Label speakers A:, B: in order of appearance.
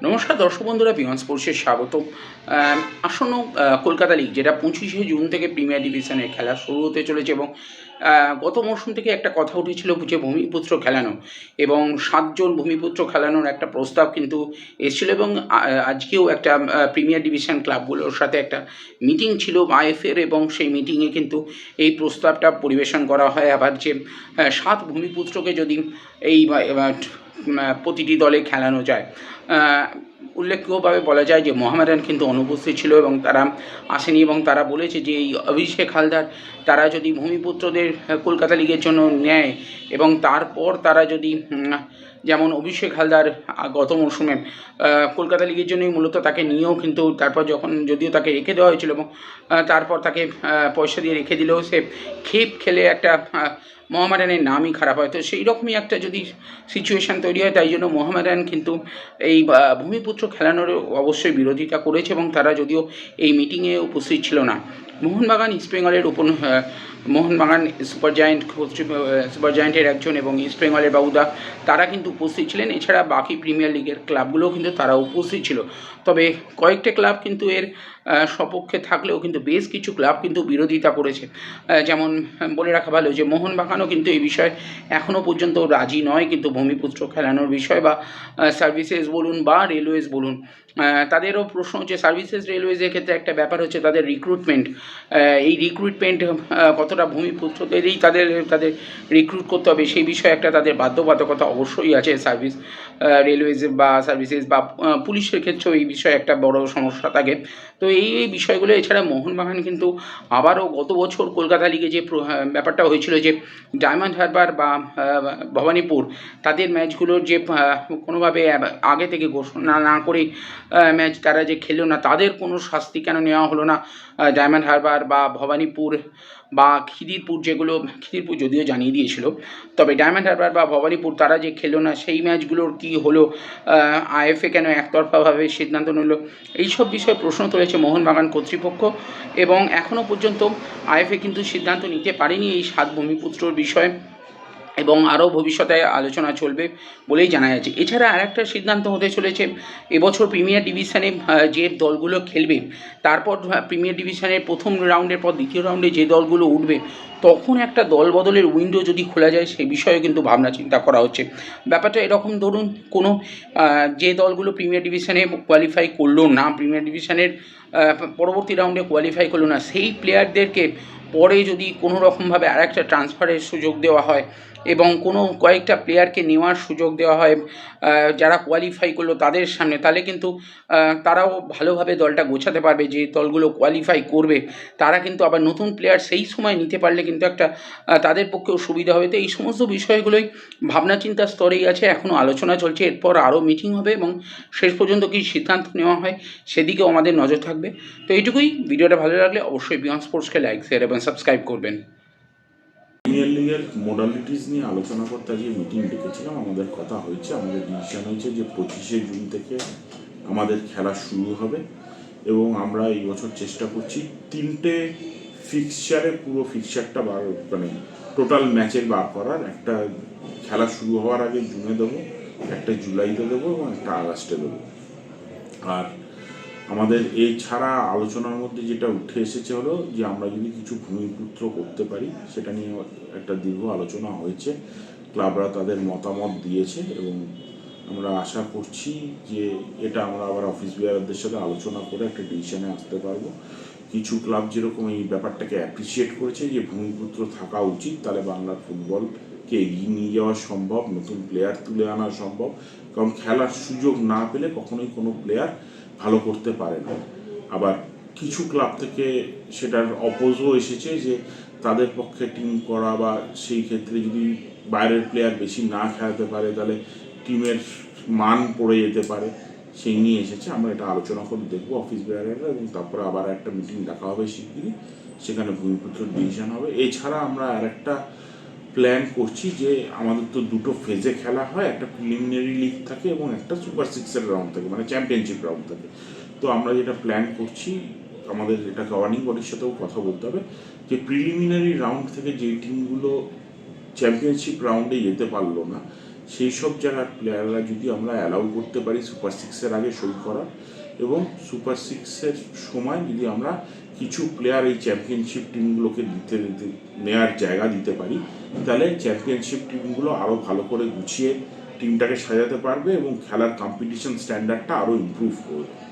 A: নমস্কার দর্শক বন্ধুরা বিমান স্পোর্টসের স্বাগত আসন্ন কলকাতা লিগ যেটা পঁচিশে জুন থেকে প্রিমিয়ার ডিভিশনের খেলা শুরু হতে চলেছে এবং গত মরশুম থেকে একটা কথা উঠেছিল যে ভূমিপুত্র খেলানো এবং সাতজন ভূমিপুত্র খেলানোর একটা প্রস্তাব কিন্তু এসেছিল এবং আজকেও একটা প্রিমিয়ার ডিভিশন ক্লাবগুলোর সাথে একটা মিটিং ছিল আইএফের এবং সেই মিটিংয়ে কিন্তু এই প্রস্তাবটা পরিবেশন করা হয়। আবার যে সাত ভূমিপুত্রকে যদি এই প্রতিটি দলে খেলানো যায় উল্লেখ্যভাবে বলা যায় যে মোহামেডান কিন্তু অনুপস্থিত ছিল এবং তারা আসেনি এবং তারা বলেছে যে এই অভিষেক হালদার তারা যদি ভূমিপুত্রদের কলকাতা লিগের জন্য নেয় এবং তারপর তারা যদি যেমন অভিষেক হালদার গত মরশুমে কলকাতা লিগের জন্যই মূলত তাকে নিয়েও কিন্তু তারপর যখন যদিও তাকে রেখে দেওয়া হয়েছিল এবং তারপর তাকে পয়সা দিয়ে রেখে দিলেও সে খেপ খেলে একটা মোহামেডানের নামই খারাপ হয়। তো সেই রকমই একটা যদি সিচুয়েশান তৈরি হয়, তাই জন্য মোহামেডান কিন্তু এই ভূমিপুত্র খেলানোর অবশ্যই বিরোধিতা করেছে এবং তারা যদিও এই মিটিংয়ে উপস্থিত ছিল না। মোহনবাগান ইস্ট বেঙ্গলের উপন মোহনবাগান সুপার জায়েন্ট সুপার জায়েন্টের একজন এবং ইস্ট বেঙ্গলের বাবুদা, তারা কিন্তু উপস্থিত ছিলেন। এছাড়া বাকি প্রিমিয়ার লিগের ক্লাবগুলোও কিন্তু তারা উপস্থিত ছিল। তবে কয়েকটা ক্লাব কিন্তু এর সপক্ষে থাকলেও কিন্তু বেশ কিছু ক্লাব কিন্তু বিরোধিতা করেছে। যেমন বলে রাখা ভালো যে, মোহনবাগানও কিন্তু এই বিষয়ে এখনও পর্যন্ত রাজি নয়। কিন্তু ভূমিপুত্র খেলানোর বিষয় বা সার্ভিসেস বলুন বা রেলওয়েজ বলুন তাদেরও প্রশ্ন হচ্ছে সার্ভিসেস রেলওয়েজের ক্ষেত্রে একটা ব্যাপার হচ্ছে তাদের রিক্রুটমেন্ট এই রিক্রুটমেন্ট কতটা ভূমিপুত্রদেরই তাদের তাদের রিক্রুট করতে হবে সেই বিষয়ে একটা তাদের বাধ্যবাধকতা অবশ্যই আছে সার্ভিস রেলওয়েজ বা সার্ভিসেস বা পুলিশের ক্ষেত্রেও এই বিষয়ে একটা বড় সমস্যা থাকে। তো এই এই বিষয়গুলো, এছাড়া মোহনবাগান কিন্তু আবারও গত বছর কলকাতা লিগে যে ব্যাপারটা হয়েছিল যে ডায়মন্ড হারবার বা ভবানীপুর, তাদের ম্যাচগুলোর যে কোনোভাবে আগে থেকে ঘোষণা না করে ম্যাচ তারা যে খেললো না, তাদের কোনো শাস্তি কেন নেওয়া হলো না ডায়মন্ড হারবার বা ভবানীপুর বা খিদিরপুর যেগুলো, খিদিরপুর যদিও জানিয়ে দিয়েছিল, তবে ডায়মন্ড হারবার বা ভবানীপুর তারা যে খেলো না, সেই ম্যাচগুলোর কি হলো আইএফএ কেন একতরফাভাবে সিদ্ধান্ত নিল, এইসব বিষয়ে প্রশ্ন তুলেছে মোহনবাগান কর্তৃপক্ষ, এবং এখনও পর্যন্ত আইএফএ কিন্তু সিদ্ধান্ত নিতে পারেনি এই সাত ভূমিপুত্রর বিষয়ে। এবং আরও ভবিষ্যতে আলোচনা চলবে বলেই জানা যাচ্ছে। এছাড়া আরেকটা সিদ্ধান্ত হতে চলেছে, এবছর প্রিমিয়ার ডিভিশনে যে দলগুলো খেলবে, তারপর প্রিমিয়ার ডিভিশনের প্রথম রাউন্ডের পর দ্বিতীয় রাউন্ডে যে দলগুলো উঠবে, তখন একটা দল বদলের উইন্ডো যদি খোলা যায়, সে বিষয়ে কিন্তু ভাবনা চিন্তা করা হচ্ছে। ব্যাপারটা এরকম ধরুন, কোনো যে দলগুলো প্রিমিয়ার ডিভিশনে কোয়ালিফাই করল না, প্রিমিয়ার ডিভিশনের পরবর্তী রাউন্ডে কোয়ালিফাই করল না, সেই প্লেয়ারদেরকে পরে যদি কোনো রকমভাবে আর একটা ট্রান্সফারের সুযোগ দেওয়া হয় এবং কোনো কয়েকটা প্লেয়ারকে নেওয়ার সুযোগ দেওয়া হয় যারা কোয়ালিফাই করল তাদের সামনে, তাহলে কিন্তু তারাও ভালোভাবে দলটা গোছাতে পারবে, যে দলগুলো কোয়ালিফাই করবে, তারা কিন্তু আবার নতুন প্লেয়ার সেই সময় নিতে পারলে কিন্তু একটা তাদের পক্ষেও সুবিধা হবে। তো এই সমস্ত বিষয়গুলোই ভাবনা চিন্তার স্তরেই আছে এখনও আলোচনা চলছে, এরপর আরও মিটিং হবে এবং শেষ পর্যন্ত কী সিদ্ধান্ত নেওয়া হয়, সেদিকেও আমাদের নজর থাকবে। তো এইটুকুই, ভিডিওটা ভালো লাগলে অবশ্যই বিয়ন্ড স্পোর্টসকে লাইক শেয়ার এবং সাবস্ক্রাইব করবেন।
B: প্রিমিয়ার মোডালিটিস নিয়ে আলোচনা করতে আজকে মিটিং ডেকেছিলাম, আমাদের কথা হয়েছে, আমাদের ডিসিশন হয়েছে যে পঁচিশে জুন থেকে আমাদের খেলা শুরু হবে এবং আমরা এই বছর চেষ্টা করছি তিনটে ফিক্সচারে পুরো ফিক্সচারটা বার মানে টোটাল ম্যাচের বার করার। একটা খেলা শুরু হওয়ার আগে জুনে দেবো, একটা জুলাইতে দেবো এবং একটা আগস্টে দেবো। আর আমাদের এই ছাড়া আলোচনার মধ্যে যেটা উঠে এসেছে হলো যে আমরা যদি কিছু ভূমিপুত্র করতে পারি, সেটা নিয়ে একটা দীর্ঘ আলোচনা হয়েছে। ক্লাবরা তাদের মতামত দিয়েছে এবং আমরা আশা করছি যে এটা আমরা আবার অফিস বিয়ারদের সাথে আলোচনা করে একটা ডিসিশনে আসতে পারব। কিছু ক্লাব যেরকম এই ব্যাপারটাকে অ্যাপ্রিসিয়েট করেছে যে ভূমিপুত্র থাকা উচিত, তাহলে বাংলার ফুটবলকে এগিয়ে নিয়ে যাওয়া সম্ভব, নতুন প্লেয়ার তুলে আনা সম্ভব। কারণ খেলার সুযোগ না পেলে কখনোই কোনো প্লেয়ার ভালো করতে পারে না। আবার কিছু ক্লাব থেকে সেটার অপোজও এসেছে যে, তাদের পক্ষে টিম করা বা সেই ক্ষেত্রে যদি বাইরের প্লেয়ার বেশি না খেলাতে পারে, তাহলে টিমের মান পড়ে যেতে পারে। সেই নিয়ে এসেছে। আমরা এটা আলোচনা করে দেখব অফিস বেয়ারেরা এবং তারপরে আবার একটা মিটিং ডাকা হবে শিগগিরই। সেখানে ভূমিপুত্র ডিসিশন হবে। এছাড়া আমরা আরেকটা প্ল্যান করছি যে আমাদের তো দুটো ফেজে খেলা হয়, একটা প্রিলিমিনারি লিগ থাকে এবং একটা সুপার সিক্সের রাউন্ড থাকে মানে চ্যাম্পিয়নশিপ রাউন্ড থাকে। তো আমরা যেটা প্ল্যান করছি, আমাদের এটা গভর্নিং বডির সাথেও কথা বলতে হবে, যে প্রিলিমিনারি রাউন্ড থেকে যে টিমগুলো চ্যাম্পিয়নশিপ রাউন্ডে যেতে পারল না সেই সব জায়গার প্লেয়াররা যদি আমরা অ্যালাউ করতে পারি সুপার সিক্সের আগে সই করা এবং সুপার সিক্সের সময় যদি আমরা কিছু প্লেয়ার এই চ্যাম্পিয়নশিপ টিমগুলোকে দিতে দিতে নেওয়ার জায়গা দিতে পারি, তাহলে চ্যাম্পিয়নশিপ টিমগুলো আরও ভালো করে গুছিয়ে টিমটাকে সাজাতে পারবে এবং খেলার কম্পিটিশন স্ট্যান্ডার্ডটা আরও ইম্প্রুভ করবে।